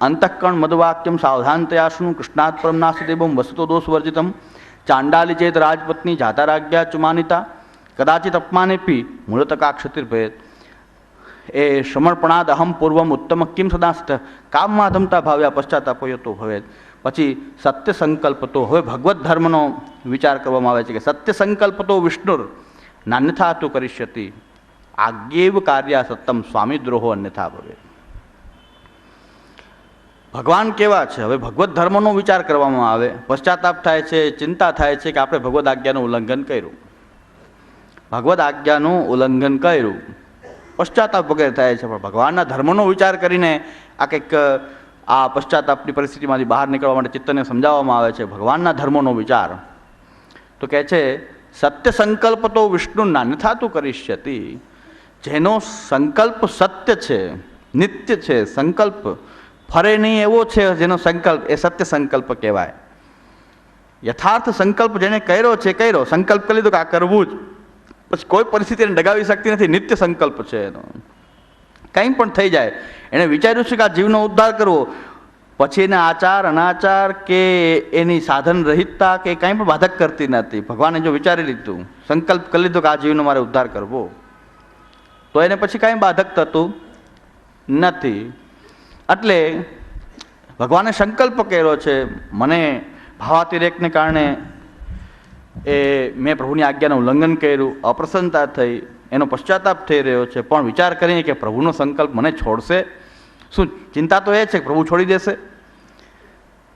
અંતઃકરણ મદવાક્યમ સાવધાનતયા શૃણુ કૃષ્ણાત પરમ નાસ્તિ દેવમ વસતો દોષ વર્જિતમ ચાંડાલી ચેત રાજપત્ની જાતારાજ્ઞા ચુમાનિતા કદાચિત અપમાનેપી મૂળતકા ક્ષતિર્ભેદ એ સમર્પણાદ અહમ પૂર્વમ ઉત્તમ કિમ સદાસ્ત કામમાધમતા ભાવ્યા પશ્ચાતાપયો તો ભવેદ પછી સત્ય સંકલ્પ તો હવે ભગવત ધર્મનો વિચાર કરવામાં આવે છે કે સત્ય સંકલ્પ તો વિષ્ણુર નાન્યથા તો કરીષ્યતિ આગેવ કાર્ય સત્તમ સ્વામી દ્રોહો અન્યથા ભવે ભગવાન કેવા છે? હવે ભગવત ધર્મનો વિચાર કરવામાં આવે, પશ્ચાતાપ થાય છે, ચિંતા થાય છે કે આપણે ભગવદ આજ્ઞાનું ઉલ્લંઘન કર્યું. ભગવદ આજ્ઞાનું ઉલ્લંઘન કર્યું. પશ્ચાતાપ વગેરે થાય છે, પણ ભગવાનના ધર્મનો વિચાર કરીને આ કંઈક, આ પશ્ચાતાપની પરિસ્થિતિમાંથી બહાર નીકળવા માટે ચિત્તને સમજાવવામાં આવે છે, ભગવાનના ધર્મનો વિચાર. તો કહે છે, સત્ય સંકલ્પ તો વિષ્ણુ નાન્યથાતું તું કરીષ્યતિ. જેનો સંકલ્પ સત્ય છે, નિત્ય છે, સંકલ્પ ફરે નહીં એવો છે જેનો સંકલ્પ, એ સત્ય સંકલ્પ કહેવાય. યથાર્થ સંકલ્પ જેને કર્યો છે, કર્યો. સંકલ્પ કરી લીધો કે આ કરવું જ. પછી કોઈ પરિસ્થિતિ એને ડગાવી શકતી નથી. નિત્ય સંકલ્પ છે એનો. કંઈ પણ થઈ જાય. એણે વિચાર્યું છે કે આ જીવનો ઉદ્ધાર કરવો. પછી એને આચાર, અનાચાર કે એની સાધન રહિતતા કે કંઈ પણ બાધક કરતી નથી. ભગવાને જો વિચારી લીધું, સંકલ્પ કરી લીધો કે આ જીવનો મારે ઉદ્ધાર કરવો. તો એને પછી કાંઈ બાધક થતું નથી. એટલે ભગવાને સંકલ્પ કર્યો છે, મને ભાવાતિરેકને કારણે એ મેં પ્રભુની આજ્ઞાનું ઉલ્લંઘન કર્યું, અપ્રસન્નતા થઈ, એનો પશ્ચાતાપ થઈ રહ્યો છે. પણ વિચાર કરીને કે પ્રભુનો સંકલ્પ મને છોડશે. શું ચિંતા તો એ છે કે પ્રભુ છોડી દેશે?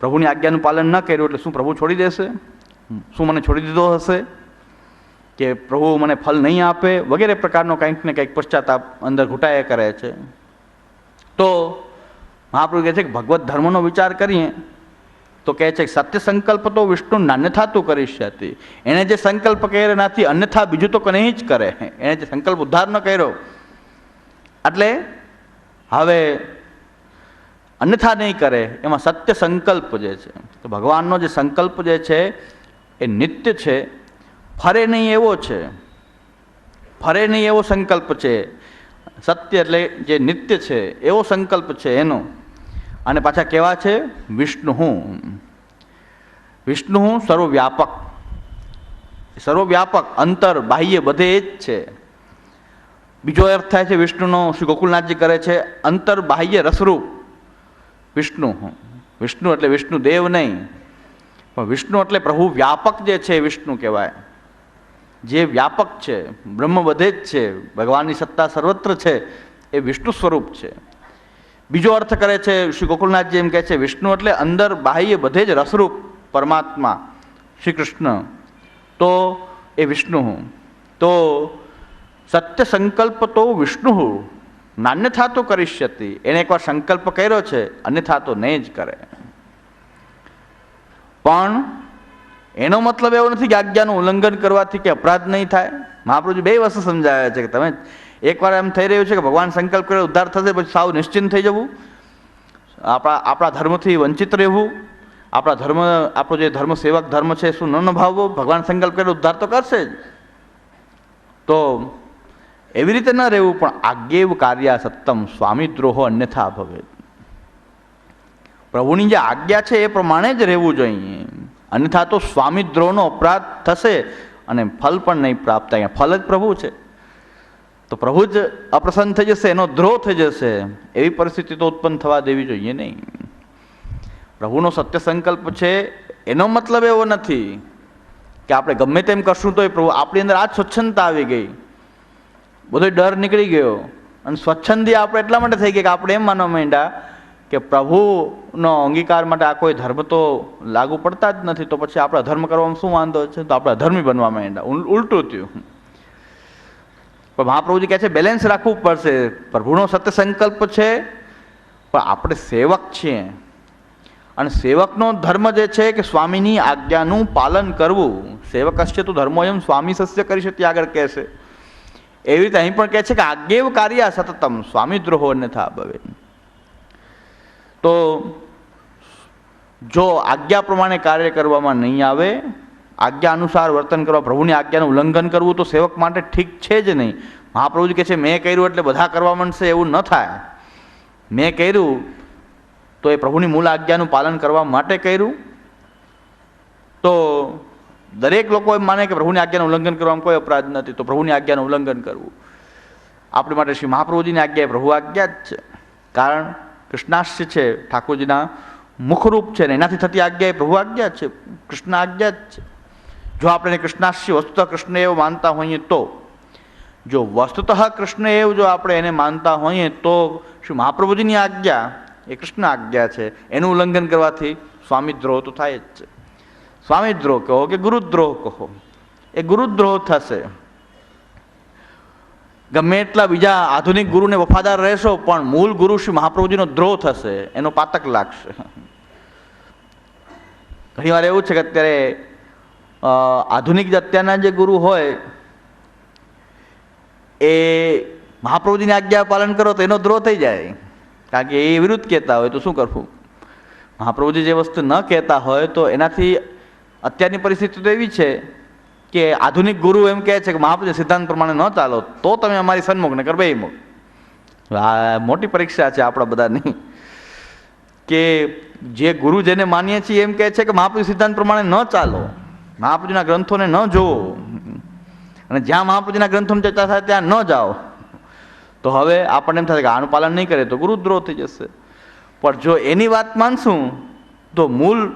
પ્રભુની આજ્ઞાનું પાલન ન કર્યું એટલે શું પ્રભુ છોડી દેશે? શું મને છોડી દીધો હશે? કે પ્રભુ મને ફલ નહીં આપે? વગેરે પ્રકારનો કંઈક ને કંઈક પશ્ચાતાપ અંદર ઘૂંટાયા કરે છે. તો મહાપ્રભુ કહે છે કે ભગવત ધર્મનો વિચાર કરીએ, તો કહે છે સત્ય સંકલ્પ તો વિષ્ણુ નાન્યથા તું હતી એણે જે સંકલ્પ કર્યો એનાથી અન્યથા બીજું તો નહીં જ કરે. એણે જે સંકલ્પ ઉદ્ધાર ન કર્યો. એટલે હવે અન્યથા નહીં કરે, એમાં સત્ય સંકલ્પ જે છે, તો ભગવાનનો જે સંકલ્પ જે છે, એ નિત્ય છે. ફરે નહીં એવો છે. ફરે નહીં એવો સંકલ્પ છે. સત્ય એટલે જે નિત્ય છે, એવો સંકલ્પ છે એનો. અને પાછા કેવા છે? વિષ્ણુ વિષ્ણુ સર્વવ્યાપક. સર્વવ્યાપક, અંતર, બાહ્ય બધે જ છે. બીજો અર્થ થાય છે વિષ્ણુનો, શ્રી ગોકુલનાથજી કરે છે, અંતર, બાહ્ય, રસરૂપ. વિષ્ણુ વિષ્ણુ એટલે વિષ્ણુ દેવ નહીં. પણ વિષ્ણુ એટલે પ્રભુ વ્યાપક જે છે, વિષ્ણુ કહેવાય. જે વ્યાપક છે, બ્રહ્મ બધે જ છે, ભગવાનની સત્તા સર્વત્ર છે, એ વિષ્ણુ સ્વરૂપ છે. બીજો અર્થ કરે છે, શ્રી ગોકુલનાથજી એમ કહે છે, વિષ્ણુ એટલે અંદર બાહ્ય બધે જ રસરૂપ પરમાત્મા શ્રી કૃષ્ણ તો એ વિષ્ણુ તો સત્ય સંકલ્પ તો વિષ્ણુ નાન્યથા તો કરીષ્યતિ એને એકવાર સંકલ્પ કર્યો છે, અન્યથા તો નહીં જ કરે. પણ એનો મતલબ એવો નથી કે આજ્ઞાનું ઉલ્લંઘન કરવાથી કે અપરાધ નહીં થાય. મહાપ્રભુજી બે વસ્તુ સમજાવ્યા છે કે તમે એકવાર એમ થઈ રહ્યું છે કે ભગવાન સંકલ્પ કરે ઉદ્ધાર થશે, પછી સાવ નિશ્ચિંત થઈ જવું. આપણા આપણા ધર્મથી વંચિત રહેવું. આપણા ધર્મ, આપણો જે ધર્મ સેવક ધર્મ છે, શું ન ભાવવો ભગવાન સંકલ્પ કરે ઉદ્ધાર તો કરશે જ. તો એવી રીતે ન રહેવું, પણ આગેવ કાર્ય સત્તમ, સ્વામી દ્રોહો અન્યથા ભવે પ્રભુની જે આજ્ઞા છે, એ પ્રમાણે જ રહેવું જોઈએ. અન્યથા તો સ્વામી દ્રોહનો અપરાધ થશે અને ફલ પણ નહીં પ્રાપ્ત. થાય ફલ જ પ્રભુ છે. તો પ્રભુ જ અપ્રસન્ન થઈ જશે, એનો દ્રોહ થઈ જશે. એવી પરિસ્થિતિ તો ઉત્પન્ન થવા દેવી જોઈએ નહીં. પ્રભુનો સત્ય સંકલ્પ છે, એનો મતલબ એવો નથી કે આપણે ગમે તેમ કરશું તો એ પ્રભુ આપણી અંદર આ સ્વચ્છંદતા આવી ગઈ. બધો ડર નીકળી ગયો. અને સ્વચ્છંદી આપણે એટલા માટે થઈ ગયા કે આપણે એમ માનવા માંડ્યા કે પ્રભુનો અંગીકાર માટે આ કોઈ ધર્મ તો લાગુ પડતા જ નથી. તો પછી આપણે ધર્મ કરવામાં શું વાંધો છે? તો આપણે ધર્મી બનવા માંડ્યા. ઉલટું થયું. પણ મહાપ્રભુજી કહે છે બેલેન્સ રાખવું પડશે. પ્રભુનો સત્ય સંકલ્પ છે, પણ આપણે સેવક છીએ. અને સેવકનો ધર્મ જે છે કે સ્વામીની આજ્ઞાનું પાલન કરવું સેવક હશે તો ધર્મો એમ સ્વામી સસ્ય કરી શકે આગળ કહેશે એવી રીતે અહીં પણ કહે છે કે આગેવ કાર્ય સતતમ, સ્વામી દ્રોહો થા ભવે તો જો આજ્ઞા પ્રમાણે કાર્ય કરવામાં નહીં આવે આજ્ઞા અનુસાર વર્તન કરવા, પ્રભુની આજ્ઞાનું ઉલ્લંઘન કરવું તો સેવક માટે ઠીક છે જ નહીં. મહાપ્રભુજી કહે છે, મેં કર્યું એટલે બધા કરવા માંડશે એવું ન થાય. મેં કર્યું તો એ પ્રભુની મૂળ આજ્ઞાનું પાલન કરવા માટે કર્યું. તો દરેક લોકો એમ માને કે પ્રભુની આજ્ઞાનું ઉલ્લંઘન કરવામાં કોઈ અપરાધ નથી, તો પ્રભુની આજ્ઞાનું ઉલ્લંઘન કરવું. આપણે માટે શ્રી મહાપ્રભુજીની આજ્ઞા એ પ્રભુ આજ્ઞા જ છે. કારણ કૃષ્ણાશ્ય છે, ઠાકોરજીના મુખરૂપ છે ને એનાથી થતી આજ્ઞા એ પ્રભુ આજ્ઞા છે. કૃષ્ણ આજ્ઞા જ છે. જો આપણે કૃષ્ણાશ્ય વસ્તુતઃ કૃષ્ણ એવું માનતા હોઈએ તો, જો વસ્તુતઃ કૃષ્ણ એવું જો આપણે એને માનતા હોઈએ તો શ્રી મહાપ્રભુજીની આજ્ઞા એ કૃષ્ણ આજ્ઞા છે. એનું ઉલ્લંઘન કરવાથી સ્વામીદ્રોહ તો થાય જ છે. સ્વામીદ્રોહ કહો કે ગુરુદ્રોહ કહો? એ ગુરુદ્રોહ થશે. ગમે એટલા બીજા આધુનિક ગુરુને વફાદાર રહેશો, પણ મૂળ ગુરુ શ્રી મહાપ્રભુજીનો દ્રોહ થશે. એનો પાતક લાગશે. ઘણીવાર એવું છે કે અત્યારે આધુનિક અત્યારના જે ગુરુ હોય, એ મહાપ્રભુજીની આજ્ઞા પાલન કરો તો એનો દ્રોહ થઈ જાય. કારણ કે એ વિરુદ્ધ કહેતા હોય તો શું કરવું? મહાપ્રભુજી જે વસ્તુ ન કહેતા હોય તો એનાથી અત્યારની પરિસ્થિતિ તો એવી છે કે આધુનિક ગુરુ એમ કહે છે કે મહાપ્રભુજી સિદ્ધાંત પ્રમાણે ન ચાલો, તો તમે અમારી સન્મુખ ને બે મુખ. આ મોટી પરીક્ષા છે આપણા બધાની. કે જે ગુરુ જેને માનીએ છીએ એમ કહે છે કે મહાપ્રભુ સિદ્ધાંત પ્રમાણે ન ચાલો. મહાપ્રભુજીના ગ્રંથોને ન જોવો અને જ્યાં મહાપુજીના ગ્રંથોની ચર્ચા થાય ત્યાં ન જાઓ. તો હવે આપણને એમ થાય કે આનું પાલન નહીં કરે તો ગુરુદ્રોહ થઈ જશે. પણ જો એની વાત માનશું, તો મૂળ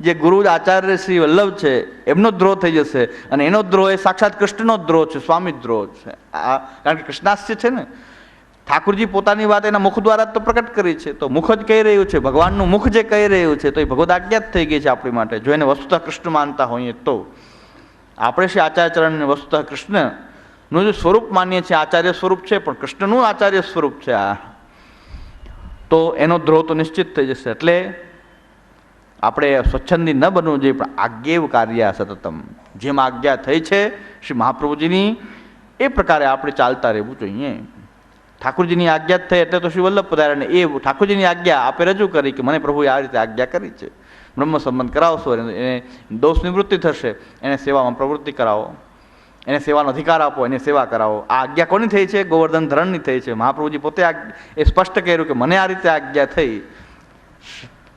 જે ગુરુ આચાર્ય શ્રી વલ્લભ છે, એમનો દ્રોહ થઈ જશે. અને એનો દ્રોહ એ સાક્ષાત કૃષ્ણનો દ્રોહ છે સ્વામી દ્રોહ છે. આ કારણ કે કૃષ્ણાસ્ય છે ને ઠાકુરજી પોતાની વાત એના મુખ દ્વારા તો પ્રકટ કરી છે. તો મુખ જ કહી રહ્યું છે, ભગવાનનું મુખ જે કહી રહ્યું છે, તો એ ભગવદ આજ્ઞા જ થઈ ગઈ છે આપણી માટે. જો એને વસ્તુતઃ કૃષ્ણ માનતા હોઈએ તો. આપણે શ્રી આચાર્યચરણને વસ્તુતઃ કૃષ્ણનું જે સ્વરૂપ માનીએ છીએ. આચાર્ય સ્વરૂપ છે, પણ કૃષ્ણનું આચાર્ય સ્વરૂપ છે આ. તો એનો દ્રોહ તો નિશ્ચિત થઈ જશે. એટલે આપણે સ્વચ્છંદી ન બનવું જોઈએ, પણ આજ્ઞેવ કાર્ય સતતમ. જેમ આજ્ઞા થઈ છે, શ્રી મહાપ્રભુજીની, એ પ્રકારે આપણે ચાલતા રહેવું જોઈએ. ઠાકુરજીની આજ્ઞા જ થઈ એટલે તો શ્રી વલ્લભ પધાર્યાને એ ઠાકુરજીની આજ્ઞા આપે રજૂ કરી કે મને પ્રભુએ આ રીતે આજ્ઞા કરી છે. બ્રહ્મ સંબંધ કરાવશો એને દોષ નિવૃત્તિ થશે, એને સેવામાં પ્રવૃત્તિ કરાવો, એને સેવાનો અધિકાર આપો, એને સેવા કરાવો. આ આજ્ઞા કોની થઈ છે? ગોવર્ધન ધરણની થઈ છે. મહાપ્રભુજી પોતે એ સ્પષ્ટ કર્યું કે મને આ રીતે આજ્ઞા થઈ.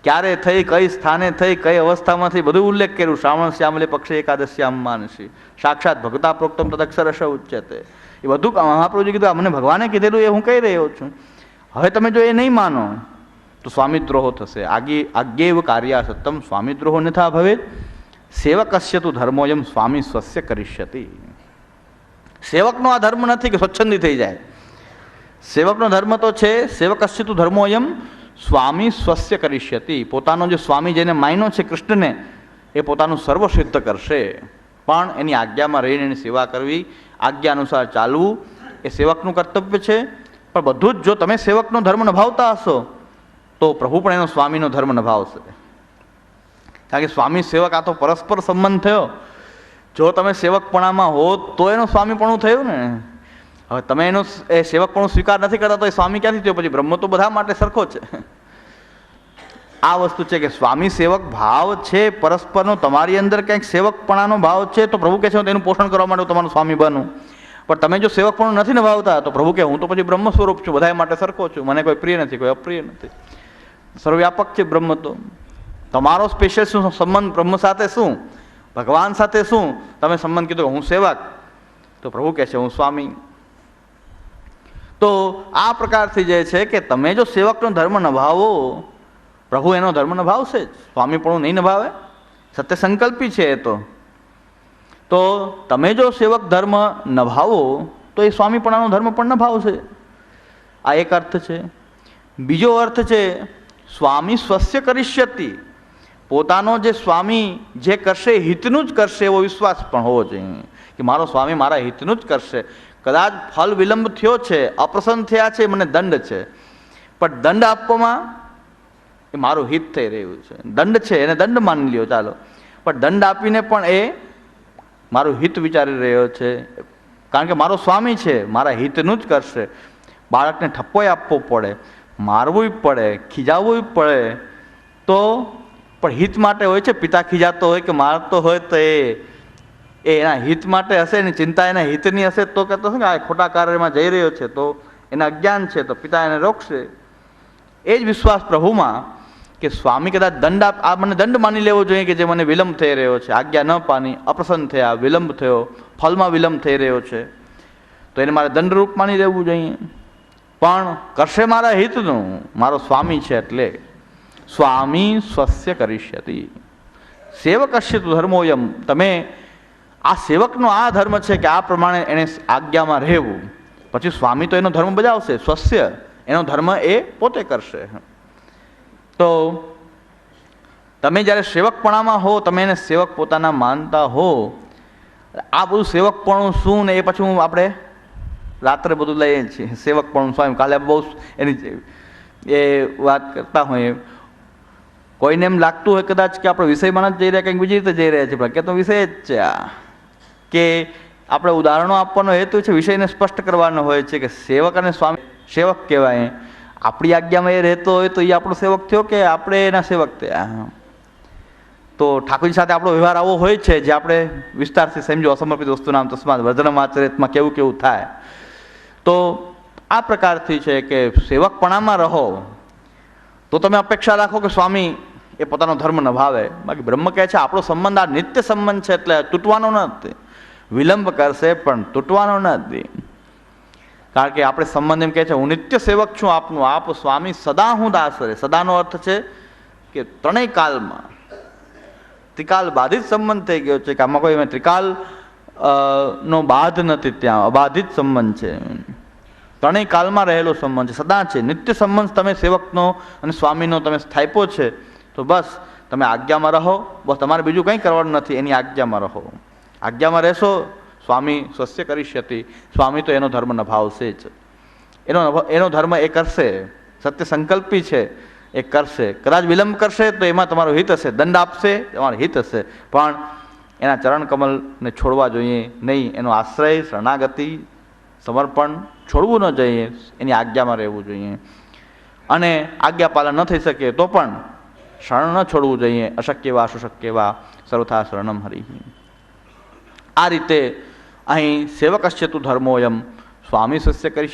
ક્યારે થઈ, કઈ સ્થાને થઈ, કઈ અવસ્થામાં થઈ બધું ઉલ્લેખ કર્યું? શ્રાવણ શ્યામલે પક્ષે એકાદશ્યામ માનસી સાક્ષાત ભગતા પ્રોક્તમ તદક્ષરશ ઉચ્ચતે એ બધું મહાપ્રભુજી કીધું, આ મને ભગવાને કીધેલું એ હું કહી રહ્યો છું. હવે તમે જો એ નહીં માનો, તો સ્વામિદ્રોહો થશે. આગી આગેવ કાર્યા સત્તમ સ્વામિદ્રોહ નથા ભવે સેવકસ્ય તું ધર્મોયમ સ્વામી સ્વસ્ય કરિષ્યતિ. સેવકનો આ ધર્મ નથી કે સ્વચ્છંદી થઈ જાય. સેવકનો ધર્મ તો છે, સેવકસ્ય તું ધર્મોયમ સ્વામી સ્વસ્ય કરિષ્યતિ. પોતાનો જે સ્વામી જેને માયનો છે કૃષ્ણને, એ પોતાનું સર્વ સિદ્ધ કરશે. પણ એની આજ્ઞામાં રહીને એની સેવા કરવી આજ્ઞા અનુસાર ચાલવું એ સેવકનું કર્તવ્ય છે. પણ બધું જ જો તમે સેવકનો ધર્મ નિભાવતા હશો, તો પ્રભુ પણ એનો સ્વામીનો ધર્મ નિભાવશે. કારણ કે સ્વામી સેવક આ તો પરસ્પર સંબંધ થયો. જો તમે સેવકપણામાં હો, તો એનું સ્વામીપણું થયું ને. હવે તમે એનો એ સેવકપણું સ્વીકાર નથી કરતા, તો એ સ્વામી ક્યાંથી થયો? પછી બ્રહ્મ તો બધા માટે સરખો છે. આ વસ્તુ છે કે સ્વામી સેવક ભાવ છે, પરસ્પરનો તમારી અંદર ક્યાંક સેવકપણાનો ભાવ છે, તો પ્રભુ કહે છે, હું તેનું પોષણ કરવા માટે તમારું સ્વામી બનું પણ તમે જો સેવકપણું નથી નિભાવતા, તો પ્રભુ કે હું તો પછી બ્રહ્મ સ્વરૂપ છું બધા માટે સરખો છું, મને કોઈ પ્રિય નથી, કોઈ અપ્રિય નથી. સર્વવ્યાપક છે બ્રહ્મ તો. તમારો સ્પેશિયલ શું સંબંધ? બ્રહ્મ સાથે શું? ભગવાન સાથે શું? તમે સંબંધ કીધો, હું સેવક. તો પ્રભુ કહે છે, હું સ્વામી. તો આ પ્રકારથી જે છે કે તમે જો સેવકનો ધર્મ નિભાવો પ્રભુ, એનો ધર્મ નભાવશે જ. સ્વામીપણું નહીં નભાવે. સત્ય સંકલ્પી છે એ તો. તો તમે જો સેવક ધર્મ નભાવો, તો એ સ્વામીપણાનો ધર્મ પણ નભાવશે આ એક અર્થ છે. બીજો અર્થ છે, સ્વામી સ્વસ્ય કરિષ્યતિ. પોતાનો જે સ્વામી જે કરશે, હિતનું જ કરશે એવો વિશ્વાસ પણ હોવો જોઈએ. કે મારો સ્વામી મારા હિતનું જ કરશે. કદાચ ફલ વિલંબ થયો છે, અપ્રસન્ન થયા છે, મને દંડ છે. પણ દંડ આપવામાં એ મારું હિત થઈ રહ્યું છે. દંડ છે, એને દંડ માની લ્યો, ચાલો. પણ દંડ આપીને પણ એ મારું હિત વિચારી રહ્યો છે. કારણ કે મારો સ્વામી છે, મારા હિતનું જ કરશે. બાળકને ઠપ્પોય આપવો પડે, મારવું પડે, ખીજાવવું પડે, તો પણ હિત માટે હોય છે, પિતા ખીજાતો હોય કે મારતો હોય તો એ. એ એના હિત માટે હશે, એની ચિંતા એના હિતની હશે, તો કહેતો હશે કે આ ખોટા કાર્યમાં જઈ રહ્યો છે, તો એના અજ્ઞાન છે, તો પિતા એને રોકશે. એ જ વિશ્વાસ પ્રભુમાં કે સ્વામી કદાચ દંડ આપ, આ મને દંડ માની લેવો જોઈએ કે જે મને વિલંબ થઈ રહ્યો છે. આજ્ઞા ન પાની, અપ્રસન્ન થયા, વિલંબ થયો, ફલમાં વિલંબ થઈ રહ્યો છે. તો એને મારે દંડરૂપ માની લેવું જોઈએ. પણ કરશે મારા હિતનું? મારો સ્વામી છે એટલે સ્વામી સ્વસ્ય કરીષ્યતિ. સેવકસ્ય તુ ધર્મોયમ. તમે આ સેવકનો આ ધર્મ છે કે આ પ્રમાણે એને આજ્ઞામાં રહેવું. પછી સ્વામી તો એનો ધર્મ બજાવશે, સ્વસ્ય. એનો ધર્મ એ પોતે કરશે. તો તમે જ્યારે સેવકપણામાં હો, તમે એને સેવક પોતાના માનતા હો, આ બધું સેવકપણું શું ને એ પછી હું આપણે રાત્રે બધું લઈએ છીએ. સેવકપણું સ્વામી કાલે બહુ એની એ વાત કરતા હોઈએ કોઈને એમ લાગતું હોય કદાચ કે આપણે વિષયમાં જ જઈ રહ્યા, કંઈક બીજી રીતે જઈ રહ્યા છીએ કે તો વિષય જ છે આ. કે આપણે ઉદાહરણો આપવાનો હેતુ છે, વિષયને સ્પષ્ટ કરવાનો હોય છે કે સેવક અને સ્વામી, સેવક કહેવાય. આપણી આજ્ઞામાં એ રહેતો હોય તો એ આપણો સેવક થયો કે આપણે એના સેવક થયા? તો ઠાકોરજી સાથે આપણો વ્યવહાર આવો હોય છે જે આપણે વિસ્તારથી સમજો અસમર્પિત વસ્તુ નામ તસ્માત વર્ધનમાચરિતમાં કેવું કેવું થાય? તો આ પ્રકારથી છે કે સેવકપણામાં રહો. તો તમે અપેક્ષા રાખો કે સ્વામી એ પોતાનો ધર્મ નભાવે. બાકી બ્રહ્મ કહે છે આપણો સંબંધ આ નિત્ય સંબંધ છે એટલે તૂટવાનો નથી. વિલંબ કરશે પણ તૂટવાનો નથી. કારણ કે આપણે સંબંધ એમ કહે છે, હું નિત્ય સેવક છું આપનું, આપ સ્વામી સદા હું દાસ રહે. સદાનો અર્થ છે કે ત્રણેય કાલમાં ત્રિકાલ બાધિત સંબંધ થઈ ગયો છે, કે આમાં કોઈ ત્રિકાલ નો બાધ નથી ત્યાં, અબાધિત સંબંધ છે. ત્રણેય કાલમાં રહેલો સંબંધ છે, સદા છે. નિત્ય સંબંધ તમે સેવકનો અને સ્વામીનો તમે સ્થાપ્યો છે, તો બસ, તમે આજ્ઞામાં રહો. બસ, તમારે બીજું કંઈ કરવાનું નથી, એની આજ્ઞામાં રહો. આજ્ઞામાં રહેશો સ્વામી સ્વસ્ય કરીષ્યતિ, સ્વામી તો એનો ધર્મ નભાવશે જ. એનો એનો ધર્મ એ કરશે સત્ય સંકલ્પી છે, એ કરશે. કદાચ વિલંબ કરશે તો એમાં તમારો હિત હશે, દંડ આપશે, તમારો હિત હશે. પણ એના ચરણ કમલને છોડવા જોઈએ નહીં, એનો આશ્રય, શરણાગતિ, સમર્પણ છોડવું ન જોઈએ, એની આજ્ઞામાં રહેવું જોઈએ. અને આજ્ઞા પાલન ન થઈ શકે તો પણ શરણ ન છોડવું જોઈએ, અશક્ય વા અશક્ય વા, સર્વથા શરણમ હરિ. આ રીતે અહીં સેવકશ્ય તુ ધર્મોયમ સ્વામી શસ્ય કરી